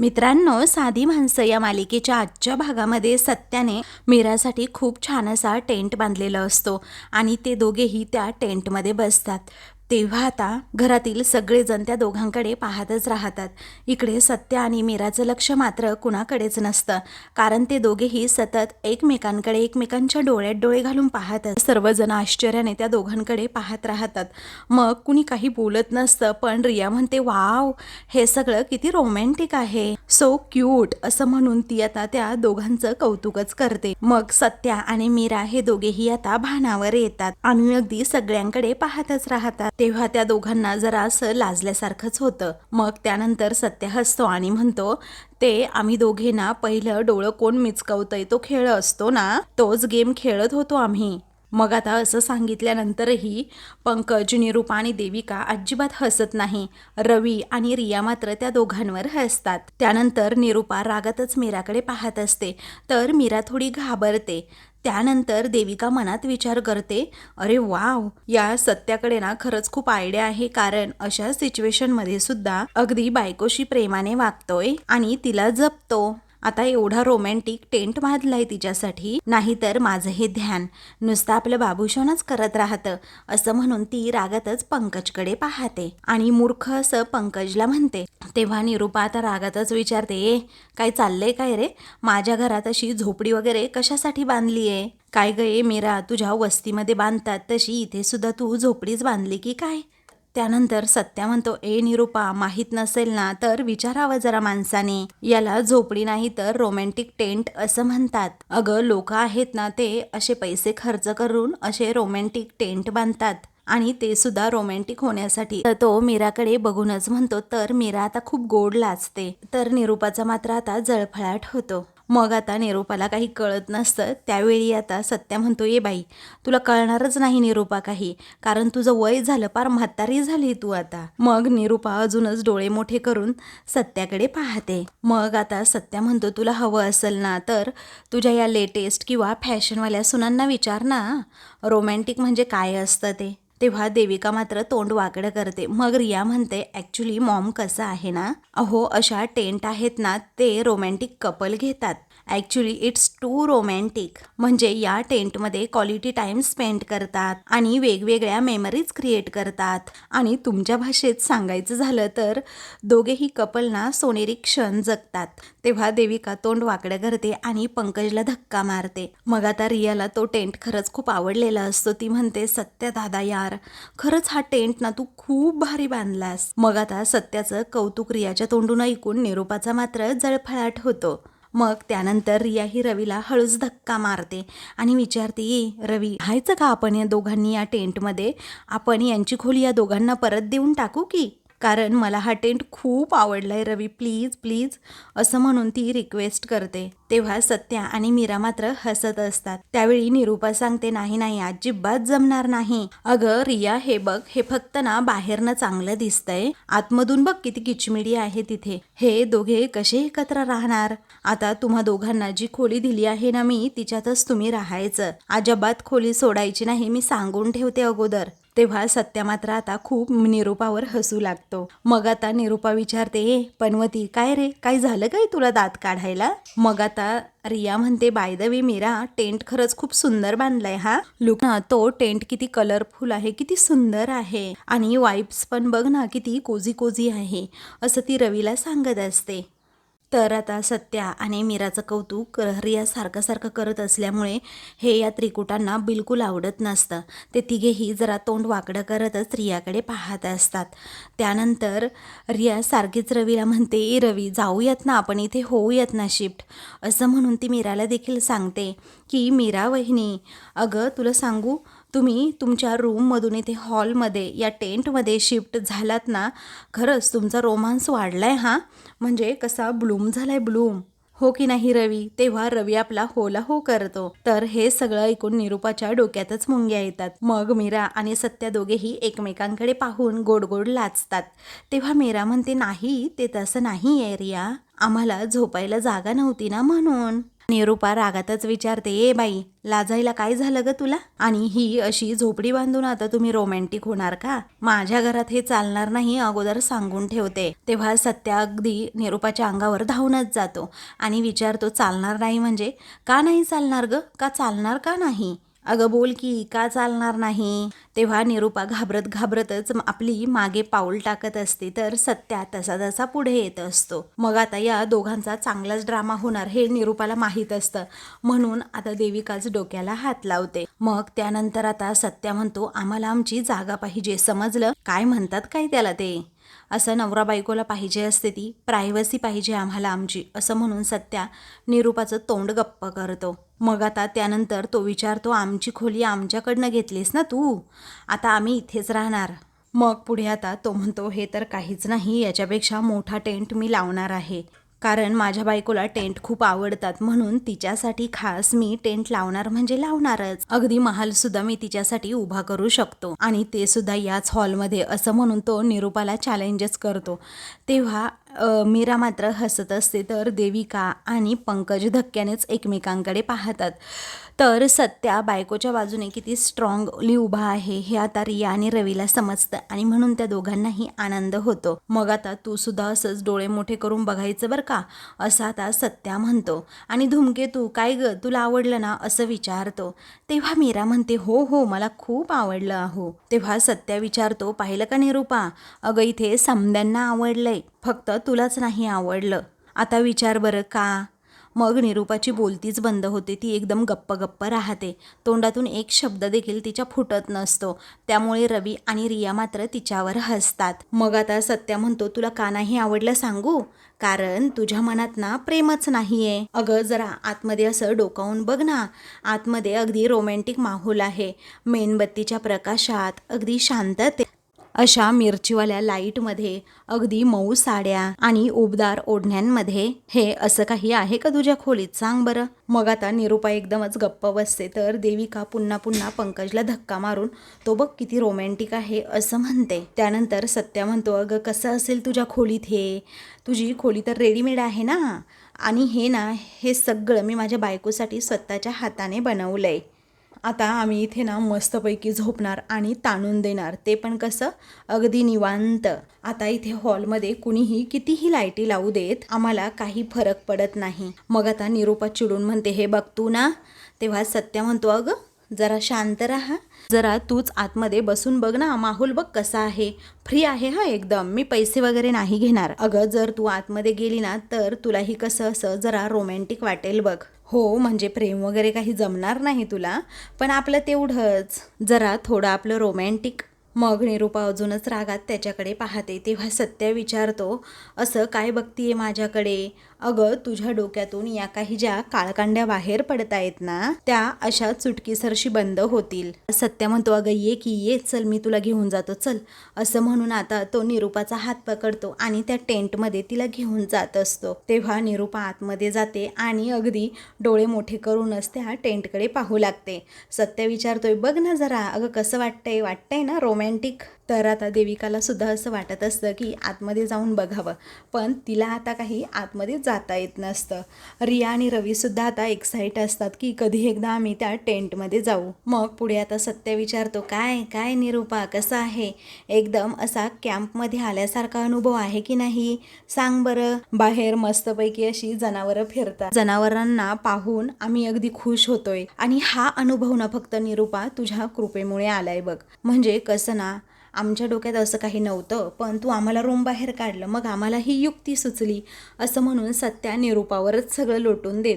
मित्रांनो साधी माणसं या मालिकेच्या आजच्या भागामध्ये सत्याने मीरासाठी खूप छान असा टेंट बांधलेला असतो आणि ते दोघेही त्या टेंटमध्ये बसतात. तेव्हा आता घरातील सगळेजण त्या दोघांकडे पाहतच राहतात. इकडे सत्य आणि मीराचं लक्ष मात्र कुणाकडेच नसतं. कारण ते दोघेही सतत एकमेकांकडे एकमेकांच्या डोळ्यात डोळे घालून पाहतात. सर्वजण आश्चर्याने त्या दोघांकडे पाहत राहतात. मग कुणी काही बोलत नसतं पण रिया म्हणते वाव हे सगळं किती रोमॅन्टिक आहे. सो क्यूट असं म्हणून ती आता त्या दोघांचं कौतुकच करते. मग सत्या आणि मीरा हे दोघेही आता भानावर येतात. आणि अगदी सगळ्यांकडे पाहतच राहतात. तेव्हा त्या दोघांना जरा असं लाजल्यासारखंच होतं. मग त्यानंतर सत्य हसतो आणि म्हणतो ते आम्ही दोघे ना पहिलं डोळं कोण मिचकवतंय तो खेळ असतो ना? तोच गेम खेळत होतो आम्ही. मग आता असं सांगितल्यानंतरही पंकज निरूपा आणि देविका अजिबात हसत नाही. रवी आणि रिया मात्र त्या दोघांवर हसतात. त्यानंतर निरूपा रागातच मीराकडे पाहत असते. तर मीरा थोडी घाबरते. त्यानंतर देविका मनात विचार करते अरे वाव या सत्याकडे ना खरंच खूप आयडिया आहे कारण अशा सिच्युएशनमध्ये सुद्धा अगदी बायकोशी प्रेमाने वागतोय आणि तिला जपतो. आता एवढा रोमॅन्टिक टेंट बांधलाय तिच्यासाठी नाहीतर माझं हे ध्यान. नुसतं आपलं बाबूशोनच करत राहतं असं म्हणून ती रागातच पंकजकडे पाहते. आणि मूर्ख असं पंकजला म्हणते तेव्हा निरूपा आता रागातच विचारते ए काय चाललंय काय रे? माझ्या घरात अशी झोपडी वगैरे कशासाठी बांधली आहे काय ग ए मीरा तुझ्या वस्तीमध्ये बांधतात तशी इथे सुद्धा तू झोपडीच बांधली की काय? त्यानंतर सत्या म्हणतो ए निरूपा माहीत नसेल ना तर विचारावं जरा माणसाने. याला झोपडी नाही तर रोमॅन्टिक टेंट असं म्हणतात. अगं लोक आहेत ना ते असे पैसे खर्च करून असे रोमॅन्टिक टेंट बांधतात. आणि ते सुद्धा रोमॅन्टिक होण्यासाठी. तर तो मीराकडे बघूनच म्हणतो तर मीरा आता खूप गोड लाजते. तर निरूपाचा मात्र आता जळफळाट होतो. मग आता निरूपाला काही कळत नसतं. त्यावेळी आता सत्या म्हणतो ये बाई तुला कळणारच नाही निरूपा काही. कारण तुझं वय झालं पार म्हातारी झाली तू आता. मग निरूपा अजूनच डोळे मोठे करून सत्याकडे पाहते. मग आता सत्या म्हणतो तुला हवं असेल ना तर तुझ्या या लेटेस्ट किंवा फॅशनवाल्या सुनांना विचार ना. रोमॅन्टिक म्हणजे काय असतं ते? तेव्हा देविका मात्र तोंड वाकडं करते. मग रिया म्हणते ॲक्च्युली मॉम कसं आहे ना? अहो अशा टेंट आहेत ना ते रोमॅन्टिक कपल घेतात. ॲक्च्युली इट्स टू रोमॅन्टिक म्हणजे या टेंटमध्ये क्वालिटी टाईम स्पेंड करतात आणि वेगवेगळ्या मेमरीज क्रिएट करतात. आणि तुमच्या भाषेत सांगायचं झालं तर दोघेही कपलना सोनेरी क्षण जगतात. तेव्हा देविका तोंड वाकडं करते आणि पंकजला धक्का मारते. मग आता रियाला तो टेंट खरंच खूप आवडलेला असतो. ती म्हणते सत्य दादा यार खरंच हा टेंट ना तू खूप भारी बांधलास. मग आता सत्याचं कौतुक रियाच्या तोंडून ऐकून निरोपाचा मात्र जळफळाट होतो. मग त्यानंतर रिया ही रवीला हळूच धक्का मारते आणि विचारते ये रवी राहायचं का आपण या दोघांनी या टेंटमध्ये? आपण यांची खोली या दोघांना परत देऊन टाकू की? कारण मला हा टेंट खूप आवडलाय रवी. प्लीज प्लीज असं म्हणून ती रिक्वेस्ट करते. तेव्हा सत्या आणि मीरा मात्र हसत असतात. त्यावेळी निरूपा सांगते नाही नाही अजिबात जमणार नाही. अगं रिया हे बघ हे फक्त ना बाहेरनं चांगलं दिसतंय. आतमधून बघ किती किचमिडी आहे तिथे. हे दोघे कसे एकत्र राहणार? आता तुम्हा दोघांना जी खोली दिली आहे ना मी तिच्यातच तुम्ही राहायचं. अजिबात खोली सोडायची नाही मी सांगून ठेवते अगोदर. तेव्हा सत्या मात्र आता खूप निरूपावर हसू लागतो. मग आता निरूपा विचारते ए पनवती काय रे? काय झालं काय तुला दात काढायला? मग आता रिया म्हणते by the way Meera tent खरंच खूप सुंदर बांधलाय हा? लुक ना तो टेंट किती कलरफुल आहे किती सुंदर आहे. आणि वाईब्स पण बघ ना किती कोझी कोझी आहे असं ती रवीला सांगत असते. तर आता सत्या आणि मीराचं कौतुक रिया सारखं सारखं करत असल्यामुळे हे या त्रिकुटांना बिलकुल आवडत नसतं. ते तिघेही जरा तोंड वाकडं करतच रियाकडे पाहत असतात. त्यानंतर रिया सारखीच रवीला म्हणते रवी जाऊयात ना आपण इथे होऊयात ना शिफ्ट. असं म्हणून ती मीराला देखील सांगते की मीरा वहिनी अगं तुला सांगू तुम्ही तुमच्या रूममधून इथे हॉलमध्ये या टेंटमध्ये शिफ्ट झालात ना खरंच तुमचा रोमांस वाढला आहे हा? म्हणजे कसा ब्लूम झाला आहे ब्लूम. हो की नाही रवी? तेव्हा रवी आपला होला हो करतो. तर हे सगळं ऐकून निरूपाच्या डोक्यातच मुंग्या येतात. मग मीरा आणि सत्या दोघेही एकमेकांकडे पाहून गोड गोड लाचतात तेव्हा मीरा म्हणते नाही ते तसं नाही आहे रिया. आम्हाला झोपायला जागा नव्हती ना म्हणून. निरूपा रागातच विचारते ए बाई लाजायला काय झालं ग तुला? आणि ही अशी झोपडी बांधून आता तुम्ही रोमॅन्टिक होणार का? माझ्या घरात हे चालणार नाही अगोदर सांगून ठेवते. तेव्हा सत्या अगदी निरूपाच्या अंगावर धावूनच जातो आणि विचारतो चालणार नाही म्हणजे? का नाही चालणार ग? का चालणार का नाही? अगं बोल की का चालणार नाही? तेव्हा निरूपा घाबरत घाबरतच आपली मागे पाऊल टाकत असते तर सत्या तसा तसा पुढे येत असतो. मग आता या दोघांचा चांगलाच ड्रामा होणार हे निरूपाला माहीत असतं. म्हणून आता देविकाच डोक्याला हात लावते. मग त्यानंतर आता सत्या म्हणतो आम्हाला आमची जागा पाहिजे समजलं? काय म्हणतात काय त्याला ते? असं नवरा बायकोला पाहिजे असते ती प्रायव्हसी पाहिजे आम्हाला आमची असं म्हणून सत्या निरूपाचं तोंड गप्प करतो. मग आता त्यानंतर तो विचारतो आमची खोली आमच्याकडनं घेतलीस ना तू? आता आम्ही इथेच राहणार. मग पुढे आता तो म्हणतो हे तर काहीच नाही याच्यापेक्षा मोठा टेंट मी लावणार आहे. कारण माझ्या बायकोला टेंट खूप आवडतात म्हणून तिच्यासाठी खास मी टेंट लावणार म्हणजे लावणारच. अगदी महाल सुद्धा मी तिच्यासाठी उभा करू शकतो. आणि ते सुद्धा याच हॉलमध्ये असं म्हणून तो निरूपाला चॅलेंजेस करतो. तेव्हा मीरा मात्र हसत असते तर देविका आणि पंकज धक्क्यानेच एकमेकांकडे पाहतात. तर सत्या बायकोच्या बाजूने किती स्ट्रॉंगली उभा आहे हे आता रिया आणि रवीला समजतं आणि म्हणून त्या दोघांनाही आनंद होतो. मग आता तू सुद्धा असंच डोळे मोठे करून बघायचं बरं का? असं आता सत्या म्हणतो. आणि धुमकेतू काय ग? तुला आवडलं ना? असं विचारतो. तेव्हा मीरा म्हणते हो हो मला खूप आवडलं अहो. तेव्हा सत्या विचारतो पाहिलं का निरूपा अगं इथे समद्यांना आवडलंय. फक्त तुलाच नाही आवडलं. आता विचार बरं का? मग निरूपाची बोलतीच बंद होते. ती एकदम गप्प गप्प राहते. तोंडातून एक शब्द देखील तिच्या फुटत नसतो. त्यामुळे रवी आणि रिया मात्र तिच्यावर हसतात. मग आता सत्या म्हणतो तुला का नाही आवडलं सांगू? कारण तुझ्या मनात ना प्रेमच नाहीये. अगं जरा आतमध्ये असं डोकावून बघ ना. आतमध्ये अगदी रोमॅन्टिक माहोल आहे. मेणबत्तीच्या प्रकाशात अगदी शांतते. अशा मिरचीवाल्या लाईटमध्ये अगदी मऊ साड्या आणि उबदार ओढण्यांमध्ये. हे असं काही आहे का तुझ्या खोलीत? सांग बरं. मग आता निरुपा एकदमच गप्प बसते. तर देविका पुन्हा पुन्हा पंकजला धक्का मारून तो बघ किती रोमॅन्टिक आहे असं म्हणते. त्यानंतर सत्या म्हणतो अगं कसं असेल तुझ्या खोलीत हे? तुझी खोली तर रेडीमेड आहे ना? आणि हे ना हे सगळं मी माझ्या बायकोसाठी स्वतःच्या हाताने बनवलं आहे आता आम्ही इथे ना मस्तपैकी झोपणार आणि ताणून देणार. ते पण कसं अगदी निवांत. आता इथे हॉलमध्ये कुणीही कितीही लाईटी लावू देत आम्हाला काही फरक पडत नाही. मग आता निरूपा चिडून म्हणते हे बघ तू ना. तेव्हा सत्य म्हणतो अगं जरा शांत राहा. जरा तूच आतमध्ये बसून बघ ना माहोल बघ कसा आहे. फ्री आहे हा एकदम. मी पैसे वगैरे नाही घेणार. अगं जर तू आतमध्ये गेली ना तर तुलाही कसं असं जरा रोमॅन्टिक वाटेल बघ. हो म्हणजे प्रेम वगैरे काही जमणार नाही तुला पण आपलं तेवढंच. जरा थोडं आपलं रोमॅन्टिक मग निरूपा अजूनच रागात त्याच्याकडे पाहते तेव्हा सत्य विचारतो असं काय बघतीये माझ्याकडे? अगं तुझ्या डोक्यातून या काही ज्या काळकांड्या बाहेर पडतायत ना त्या अशा चुटकीसरशी बंद होतील. सत्य म्हणतो अगं ये की ये चल मी तुला घेऊन जातो चल. असं म्हणून आता तो निरूपाचा हात पकडतो आणि त्या टेंटमध्ये तिला घेऊन जात असतो. तेव्हा निरूपा आतमध्ये जाते आणि अगदी डोळे मोठे करूनच त्या टेंटकडे पाहू लागते. सत्य विचारतोय बघ ना जरा अगं कसं वाटतंय? वाटतंय ना रोमॅन्टिक तर आता देविकाला सुद्धा असं वाटत असतं की आतमध्ये जाऊन बघावं. पण तिला आता काही आतमध्ये जाता येत नसतं. रिया आणि रवीसुद्धा आता एक्साईट असतात की कधी एकदा आम्ही त्या टेंटमध्ये जाऊ. मग पुढे आता सत्य विचारतो काय काय निरूपा कसं आहे? एकदम असा कॅम्पमध्ये आल्यासारखा अनुभव आहे की नाही? सांग बरं. बाहेर मस्तपैकी अशी जनावरं फिरतात. जनावरांना पाहून आम्ही अगदी खुश होतोय. आणि हा अनुभव ना फक्त निरूपा तुझ्या कृपेमुळे आलाय बघ. म्हणजे कसं ना आमच्या डोक्यात असं काही नव्हतं पण तू आम्हाला रूम बाहेर काढलं मग आम्हाला ही युक्ती सुचली असं म्हणून सत्या निरूपावरच सगळं लोटून देत.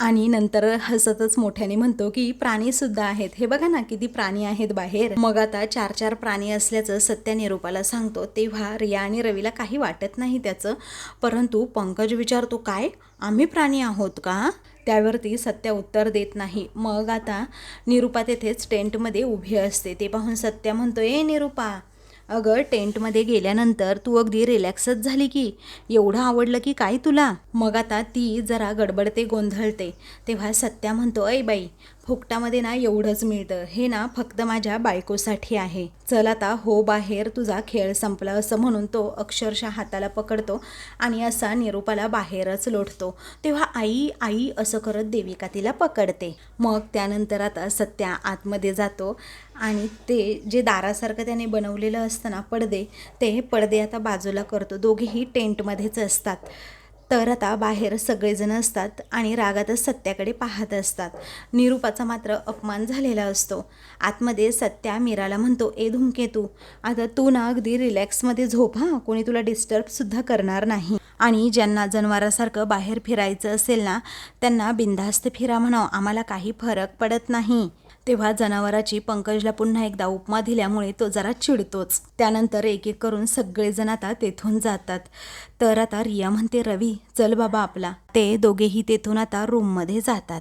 आणि नंतर हसतच मोठ्याने म्हणतो की प्राणी सुद्धा आहेत. हे बघा ना किती प्राणी आहेत बाहेर. मग आता चार चार प्राणी असल्याचं सत्या निरूपाला सांगतो तेव्हा रिया आणि रवीला काही वाटत नाही त्याचं. परंतु पंकज विचारतो काय? आम्ही प्राणी आहोत का? त्यावरती सत्या उत्तर देत नाही. मग आता निरूपा तेथेच टेंटमध्ये उभी असते. ते पाहून सत्या म्हणतो ए निरूपा अगं टेंटमध्ये गेल्यानंतर तू अगदी रिलॅक्सच झाली की. एवढं आवडलं की काय तुला? मग आता ती जरा गडबडते गोंधळते. तेव्हा सत्या म्हणतो ऐ बाई फुकटामध्ये ना एवढंच मिळतं. हे ना फक्त माझ्या बायकोसाठी आहे. चल आता हो बाहेर तुझा खेळ संपला असं म्हणून तो अक्षरशः हाताला पकडतो आणि असा निरूपाला बाहेरच लोटतो. तेव्हा आई आई असं करत देविका तिला पकडते. मग त्यानंतर आता सत्या आतमध्ये जातो आणि ते जे दारासारखं त्याने बनवलेलं असतं ना पडदे ते पडदे आता बाजूला करतो. दोघेही टेंटमध्येच असतात. तर आता बाहेर सगळेजण असतात आणि रागातच सत्याकडे पाहत असतात. निरूपाचा मात्र अपमान झालेला असतो. आतमध्ये सत्या मीराला म्हणतो ए धुमके तू आता तू ना अगदी रिलॅक्समध्ये झोप हां. कोणी तुला डिस्टर्बसुद्धा करणार नाही. आणि ज्यांना जनावरासारखं बाहेर फिरायचं असेल ना त्यांना बिनधास्त फिरा म्हणावं. आम्हाला काही फरक पडत नाही. तेव्हा जनावराची पंकजला पुन्हा एकदा उपमा दिल्यामुळे तो जरा चिडतोच. त्यानंतर एक एक करून सगळेजण आता तेथून जातात. तर आता रिया म्हणते रवी चल बाबा आपला. ते दोघेही तेथून आता रूममध्ये जातात.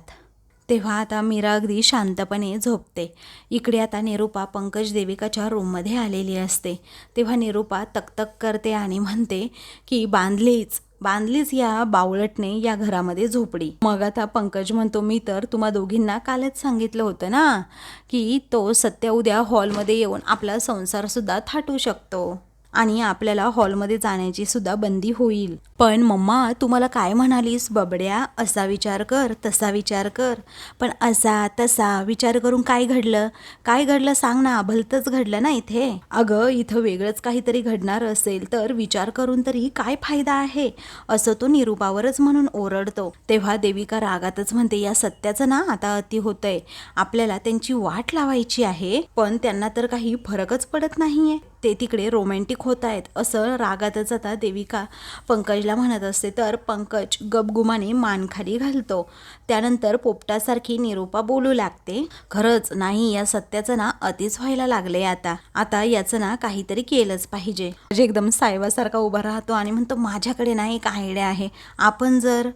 तेव्हा आता मीरा अगदी शांतपणे झोपते. इकडे आता निरूपा पंकज देविकाच्या रूममध्ये आलेली असते. तेव्हा निरूपा तकतक करते आणि म्हणते की बांधलीच. बांधलीच या बावळटने या घरामध्ये झोपडी. मग आता पंकज म्हणतो मी तर तुम्हा दोघींना कालच सांगितलं होतं ना की तो सत्य उद्या हॉलमध्ये येऊन आपला संसारसुद्धा थाटू शकतो. आणि आपल्याला हॉलमध्ये जाण्याची सुद्धा बंदी होईल. पण मम्मा तुम्हाला काय म्हणालीस? बबड्या असा विचार कर तसा विचार कर. पण असा तसा विचार करून काय घडलं? काय घडलं सांग ना भलतंच घडलं ना इथे. अगं इथं वेगळंच काहीतरी घडणार असेल तर विचार करून तरी काय फायदा आहे? असं तो निरूपावरच म्हणून ओरडतो. तेव्हा देविका रागातच म्हणते या सत्याचं ना आता अति होतंय. आपल्याला त्यांची वाट लावायची आहे पण त्यांना तर काही फरकच पडत नाहीये. ते तिकडे रोमॅन्टिक होत आहेत असं रागातच आता देविका पंकजला म्हणत असते. तर पंकज गपगुमाने मानखाली घालतो. त्यानंतर पोपटासारखी निरूपा बोलू लागते. खरंच नाही या सत्याचं ना अतिच व्हायला लागले आता. आता याचं ना काहीतरी केलंच पाहिजे. म्हणजे एकदम सायवासारखा उभा राहतो आणि म्हणतो माझ्याकडे ना एक आयडिया आहे. आपण जर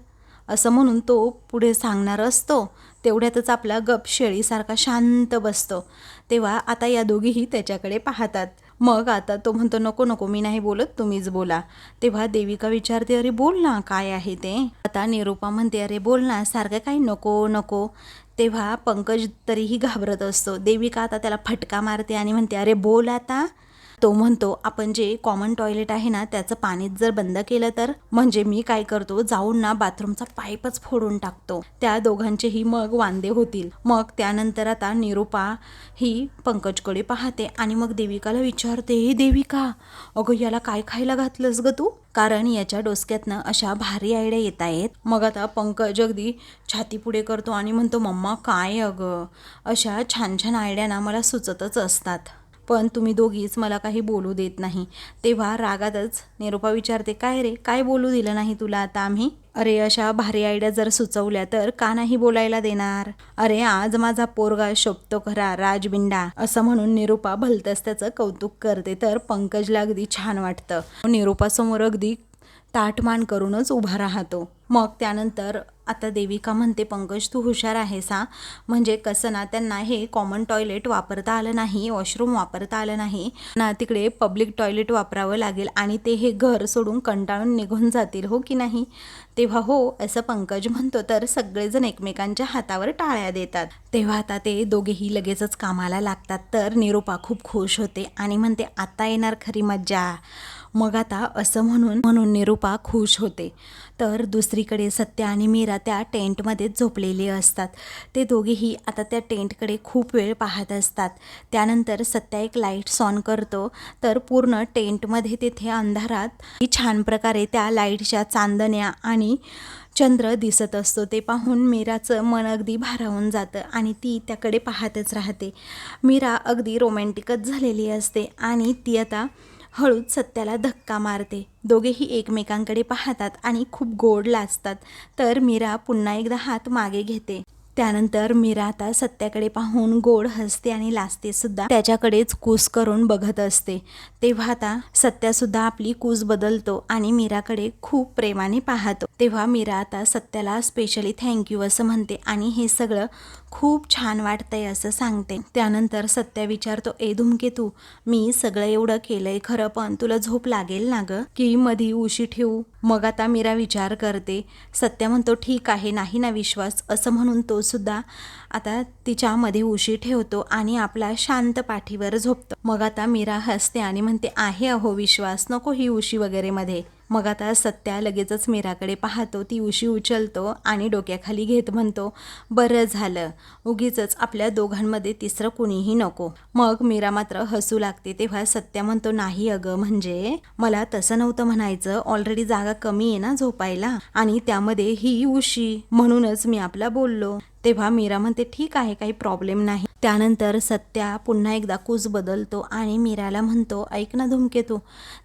असं म्हणून तो पुढे सांगणार असतो तेवढ्यातच आपला गप शेळीसारखा शांत बसतो. तेव्हा आता या दोघीही त्याच्याकडे पाहतात. मग आता तो म्हणतो नको नको मी नाही बोलत तुम्हीच बोला. तेव्हा देविका विचारते अरे बोल ना काय आहे ते? आता निरूपा म्हणते अरे बोल ना सारखं काही नको नको. तेव्हा पंकज तरीही घाबरत असतो. देविका आता त्याला फटका मारते आणि म्हणते अरे बोल आता. तो म्हणतो आपण जे कॉमन टॉयलेट आहे ना त्याचं पाणीच जर बंद केलं तर? म्हणजे मी काय करतो जाऊन ना बाथरूमचा पाईपच फोडून टाकतो. त्या दोघांचेही मग वांदे होतील. मग त्यानंतर आता निरूपा ही पंकजकडे पाहते आणि मग देविकाला विचारते हे देविका अगं याला काय खायला घातलंस ग तू? कारण याच्या डोसक्यातनं अशा भारी आयडिया येत आहेत. मग आता पंकज अगदी छाती पुढे करतो आणि म्हणतो मम्मा काय अगं? अशा छान छान आयडिया ना मला सुचतच असतात. पण तुम्ही दोघीच मला काही बोलू देत नाही. तेव्हा रागातच निरोपा विचारते काय रे? काय बोलू दिलं नाही तुला आता आम्ही? अरे अशा भारी आयडिया जर सुचवल्या तर का नाही बोलायला देणार? अरे आज माझा पोरगा शोभतो खरा राजबिंडा. असं म्हणून निरूपा भलतच त्याचं कौतुक करते तर पंकजला अगदी छान वाटतं. निरूपासमोर अगदी ताटमान करूनच उभा राहतो. मग त्यानंतर आता देविका म्हणते पंकज तू हुशार आहेस हा. म्हणजे कसं ना त्यांना हे कॉमन टॉयलेट वापरता आलं नाही वॉशरूम वापरता आलं नाही. ना तिकडे पब्लिक टॉयलेट वापरावं लागेल आणि ते हे घर सोडून कंटाळून निघून जातील हो की नाही? तेव्हा हो असं पंकज म्हणतो तर सगळेजण एकमेकांच्या हातावर टाळ्या देतात. तेव्हा आता ते दोघेही लगेचच कामाला लागतात तर निरूपा खूप खुश होते आणि म्हणते आता येणार खरी मज्जा. मग आता असं म्हणून म्हणून निरूपा खुश होते. तर दुसरीकडे सत्या आणि मीरा त्या टेंटमध्येच झोपलेले असतात. ते दोघेही आता त्या टेंटकडे खूप वेळ पाहत असतात. त्यानंतर सत्या एक लाईट्स ऑन करतो. तर पूर्ण टेंटमध्ये तेथे अंधारात छान प्रकारे त्या लाईटच्या चांदण्या आणि चंद्र दिसत असतो. ते पाहून मीराचं मन अगदी भारावून जातं आणि ती त्याकडे पाहतच राहते. मीरा अगदी रोमॅन्टिकच झालेली असते आणि ती आता हळूच सत्याला धक्का मारते. दोघेही एकमेकांकडे पाहतात आणि खूप गोड लाजतात. तर मीरा पुन्हा एकदा हात मागे घेते. त्यानंतर मीरा आता सत्याकडे पाहून गोड हसते आणि लाजते सुद्धा. त्याच्याकडेच कूस करून बघत असते. तेव्हा आता सत्या सुद्धा आपली कूस बदलतो आणि मीराकडे खूप प्रेमाने पाहतो. तेव्हा मीरा आता सत्याला स्पेशली थँक्यू असं म्हणते आणि हे सगळं खूप छान वाटतंय असं सांगते. त्यानंतर सत्या विचारतो ए धुमकेतू मी सगळं एवढं केलंय खरं पण तुला झोप लागेल ना ग? की मधी उशी ठेवू? मग आता मीरा विचार करते. सत्या म्हणतो ठीक आहे नाही ना विश्वास. असं म्हणून तो सुद्धा आता तिच्यामध्ये उशी ठेवतो आणि आपला शांत पाठीवर झोपतो. मग आता मीरा हसते आणि म्हणते आहे अहो विश्वास नको ही उशी वगैरेमध्ये. मग आता सत्या लगेचच मीराकडे पाहतो ती उशी उचलतो आणि डोक्याखाली घेत म्हणतो बरं झालं उगीच आपल्या दोघांमध्ये तिसरं कुणीही नको. मग मीरा मात्र हसू लागते तेव्हा सत्या म्हणतो नाही अगं म्हणजे मला तसं नव्हतं म्हणायचं ऑलरेडी जागा कमी आहे ना झोपायला आणि त्यामध्ये ही उशी म्हणूनच मी आपला बोललो. तेव्हा मीरा म्हणते ठीक आहे काही प्रॉब्लेम नाही. त्यानंतर सत्या पुन्हा एकदा कूस बदलतो आणि मीराला म्हणतो ऐक ना धुमकेतू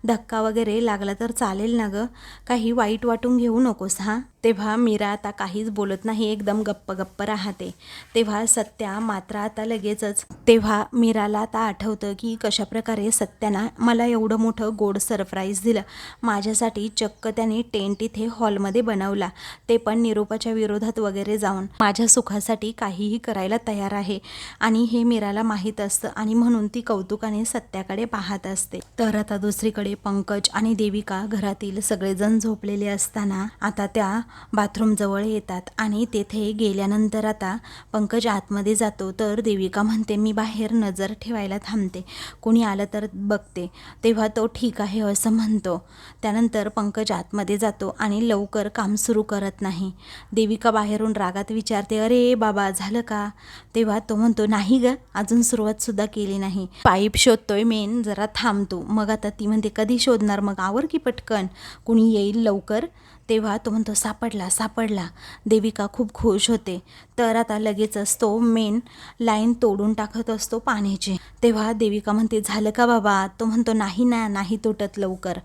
धक्का वगैरे लागला तर चालेल ना गं काही वाईट वाटून घेऊ नकोस हा? तेव्हा मीरा आता काहीच बोलत नाही एकदम गप्प गप्प राहते. तेव्हा सत्या मात्र आता लगेचच तेव्हा मीराला आता आठवतं की कशाप्रकारे सत्यानं मला एवढं मोठं गोड सरप्राईज दिलं. माझ्यासाठी चक्क त्याने टेंट इथे हॉलमध्ये बनवला ते पण निरोपाच्या विरोधात वगैरे जाऊन. माझ्या सुखासाठी काहीही करायला तयार आहे. आणि हे मीराला माहीत असतं आणि म्हणून ती कौतुकाने सत्याकडे पाहत असते. तर आता दुसरीकडे पंकज आणि देविका घरातील सगळेजण झोपलेले असताना आता त्या बाथरूमजवळ येतात आणि तेथे गेल्यानंतर आता पंकज आतमध्ये जातो. तर देविका म्हणते मी बाहेर नजर ठेवायला थांबते. कोणी आलं तर बघते. तेव्हा तो ठीक आहे असं म्हणतो. त्यानंतर पंकज आतमध्ये जातो आणि लवकर काम सुरू करत नाही. देविका बाहेरून रागात विचारते अरे बाबा झालं का? तेव्हा तो म्हणतो नाही ग अजून सुरुवातसुद्धा केली नाही. पाईप शोधतोय मेन जरा थांबतो मग आता ती म्हणते कधी शोधणार? मग आवर की पटकन? कुणी येईल लवकर? तेव्हा तो म्हणतो सापडला सापडला. देविका खूप खुश होते. तर आता लगेचच तो मेन लाईन तोडून टाकत असतो पाण्याची. तेव्हा देविका म्हणते झालं का बाबा? तो म्हणतो नाही ना नाही तुटत लवकर.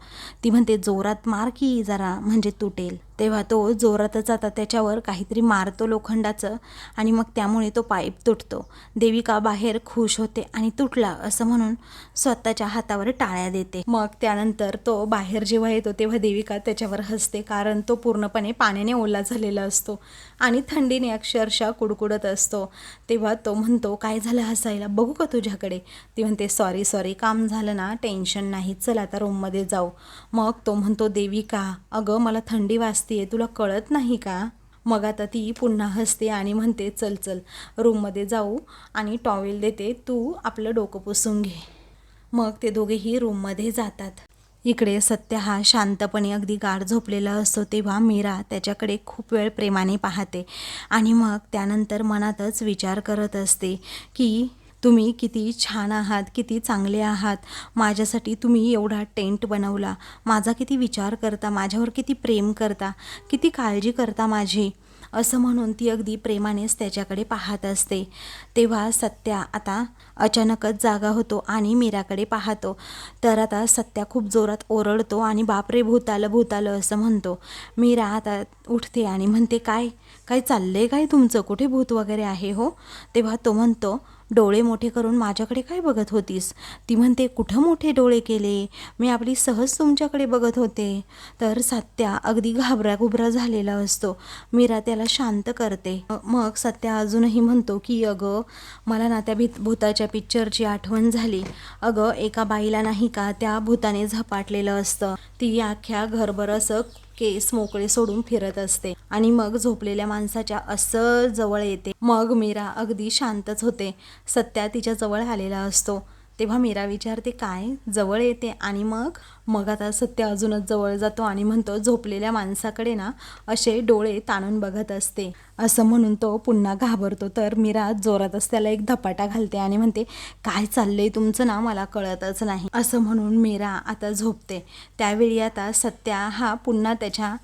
ती म्हणते जोरात मार की जरा म्हणजे तुटेल. तेव्हा तो जोरातच आता त्याच्यावर काहीतरी मारतो लोखंडाचं आणि मग त्यामुळे तो पाईप तुटतो. देविका बाहेर खुश होते आणि तुटला असं म्हणून स्वतःच्या हातावर टाळ्या देते. मग त्यानंतर तो बाहेर जेव्हा येतो तेव्हा देविका त्याच्यावर हसते. कारण कारण तो पूर्णपणे पाण्याने ओला झालेला असतो आणि थंडीने अक्षरशः कुडकुडत असतो. तेव्हा तो म्हणतो काय झालं हसायला? बघू का तुझ्याकडे? ती म्हणते सॉरी सॉरी काम झालं ना टेन्शन नाही चल आता रूममध्ये जाऊ. मग तो म्हणतो देवी का? अगं मला थंडी वाजतीये तुला कळत नाही का? मग आता ती पुन्हा हसते आणि म्हणते चल चल रूममध्ये जाऊ आणि टॉवेल देते तू आपलं डोकं पुसून घे. मग ते दोघेही रूममध्ये जातात. इकडे सत्य हा शांतपणे अगदी गाढ झोपलेला असतो तेव्हा मीरा त्याच्याकडे खूप वेळ प्रेमाने पाहते. आणि मग त्यानंतर मनातच विचार करत असते की तुम्ही किती छान आहात किती चांगले आहात. माझ्यासाठी तुम्ही एवढा टेंट बनवला. माझा किती विचार करता माझ्यावर किती प्रेम करता किती काळजी करता माझी. असं म्हणून ती अगदी प्रेमानेच त्याच्याकडे पाहत असते. तेव्हा सत्या आता अचानकच जागा होतो आणि मीराकडे पाहतो. तर आता सत्या खूप जोरात ओरडतो आणि बापरे भूतालं भूतालं असं म्हणतो. मीरा आता उठते आणि म्हणते काय? काय चाललंय काय तुमचं? कुठे भूत वगैरे आहे हो? तेव्हा तो म्हणतो डोळे मोठे करून माझ्याकडे काय बघत होतीस? ती म्हणते कुठं मोठे डोळे केले? मी आपली सहज तुमच्याकडे बघत होते. तर सत्या अगदी घाबराघुबरा झालेला असतो. मीरा त्याला शांत करते. मग सत्या अजूनही म्हणतो की अगं मला ना त्या भीत भूताच्या पिक्चरची आठवण झाली. अगं एका बाईला नाही का त्या भूताने झपाटलेलं असतं. ती अख्ख्या घरभर असं केस मोकळे सोडून फिरत असते आणि मग झोपलेल्या माणसाच्या असं जवळ येते. मग मीरा अगदी शांतच होते. सत्या तिच्या जवळ आलेला असतो. तेव्हा मीरा विचारते काय? जवळ येते. आणि मग मग आता सत्य अजूनच जवळ जातो आणि म्हणतो झोपलेल्या माणसाकडे ना असे डोळे ताणून बघत असते. असं म्हणून तो पुन्हा घाबरतो. तर मीरा जोरातच त्याला एक धपाटा घालते आणि म्हणते काय चाललंय तुमचं ना? मला कळतच नाही. असं म्हणून मीरा आता झोपते. त्यावेळी आता सत्या हा पुन्हा त्याच्या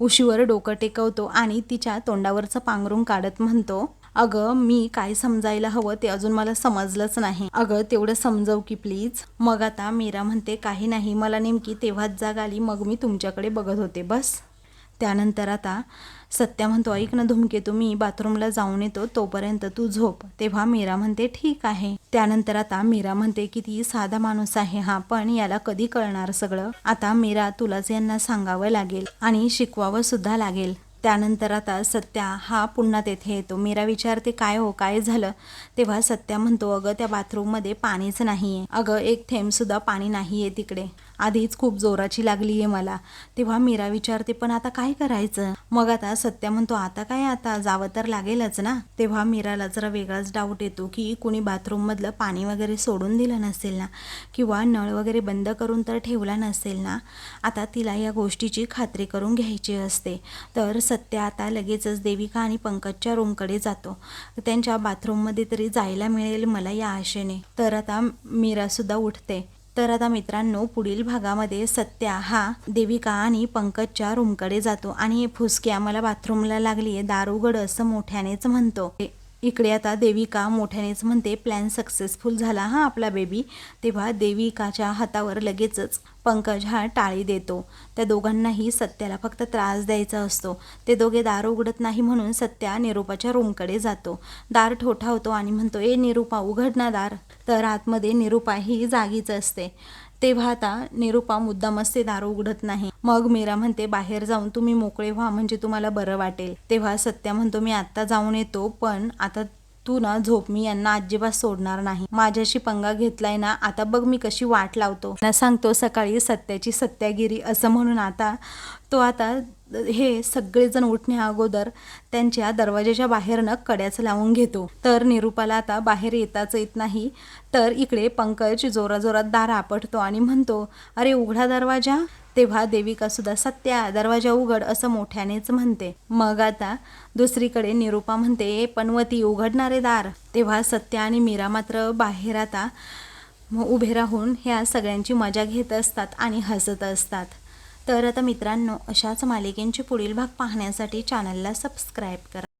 उशीवर डोकं टेकवतो आणि तिच्या तोंडावरचं पांघरून काढत म्हणतो अगं मी काय समजायला हवं ते अजून मला समजलंच नाही. अगं तेवढं समजव की प्लीज मग आता मीरा म्हणते काही नाही मला नेमकी तेव्हाच जाग आली मग मी तुमच्याकडे बघत होते बस. त्यानंतर आता सत्या म्हणतो ऐक ना धुमकेतू मी बाथरूमला जाऊन येतो तोपर्यंत तू झोप. तेव्हा मीरा म्हणते ठीक आहे. त्यानंतर आता मीरा म्हणते किती साधा माणूस आहे हा पण याला कधी कळणार सगळं? आता मीरा तुलाच यांना सांगावं लागेल आणि शिकवावं सुद्धा लागेल. त्यानंतर आता सत्या हा पुन्हा तेथे येतो. मीरा विचारते काय हो काय झालं? तेव्हा सत्या म्हणतो अगं त्या बाथरूममध्ये पाणीच नाही आहे अगं एक थेंबसुद्धा पाणी नाही आहे तिकडे. आधीच खूप जोराची लागली आहे मला. तेव्हा मीरा विचारते पण आता काय करायचं? मग आता सत्या म्हणतो आता काय आता? जावं तर लागेलच ना. तेव्हा मीराला जरा वेगळाच डाऊट येतो की कुणी बाथरूममधलं पाणी वगैरे सोडून दिलं नसेल ना? किंवा नळ वगैरे बंद करून तर ठेवला नसेल ना? आता तिला या गोष्टीची खात्री करून घ्यायची असते. तर सत्या आता लगेचच देविका आणि पंकजच्या रूमकडे जातो. त्यांच्या बाथरूममध्ये तरी जायला मिळेल मला या आशेने. तर आता मीरासुद्धा उठते. तर आता मित्रांनो पुढील भागामध्ये सत्या हा देविका आणि पंकजच्या रूमकडे जातो. आणि फुसकी आम्हाला बाथरूमला लागली आहे दार उघड असं मोठ्यानेच म्हणतो. इकडे आता देविका मोठ्यानेच म्हणते प्लॅन सक्सेसफुल झाला हा आपला बेबी तेव्हा देविकाच्या हातावर लगेचच पंकज हा टाळी देतो. त्या दोघांनाही सत्याला फक्त त्रास द्यायचा असतो. ते दोघे दार उघडत नाही म्हणून सत्या निरूपाच्या रूमकडे जातो. दार ठोठावतो आणि म्हणतो ए निरूपा उघड ना दार. तर आतमध्ये निरूपा ही जागीच असते. तेव्हा आता निरुपा मुद्दामस्ते दार उघडत नाही. मग मीरा म्हणते बाहेर जाऊन तुम्ही मोकळे व्हा म्हणजे तुम्हाला बरं वाटेल. तेव्हा सत्या म्हणतो मी आत्ता जाऊन येतो पण आता तू ना झोप मी यांना अजिबात सोडणार नाही. माझ्याशी पंगा घेतलाय ना आता बघ मी कशी वाट लावतो. ना सांगतो सकाळी सत्याची सत्यागिरी असं म्हणून आता तो आता हे सगळेजण उठण्या अगोदर त्यांच्या दरवाजाच्या बाहेरनं कड्याच लावून घेतो. तर निरूपाला आता बाहेर येताच येत नाही. तर इकडे पंकज जोराजोरात दार आपटतो आणि म्हणतो अरे उघडा दरवाजा. तेव्हा देविका सुद्धा सत्या दरवाजा उघड असं मोठ्यानेच म्हणते. मग आता दुसरीकडे निरूपा म्हणते पनवती उघडणारे दार. तेव्हा सत्या आणि मीरा मात्र बाहेर आता उभे राहून ह्या सगळ्यांची मजा घेत असतात आणि हसत असतात. तर आता मित्रांनो अशाच मालिकेंचे पुढील भाग पाहण्यासाठी चॅनलला सबस्क्राईब करा.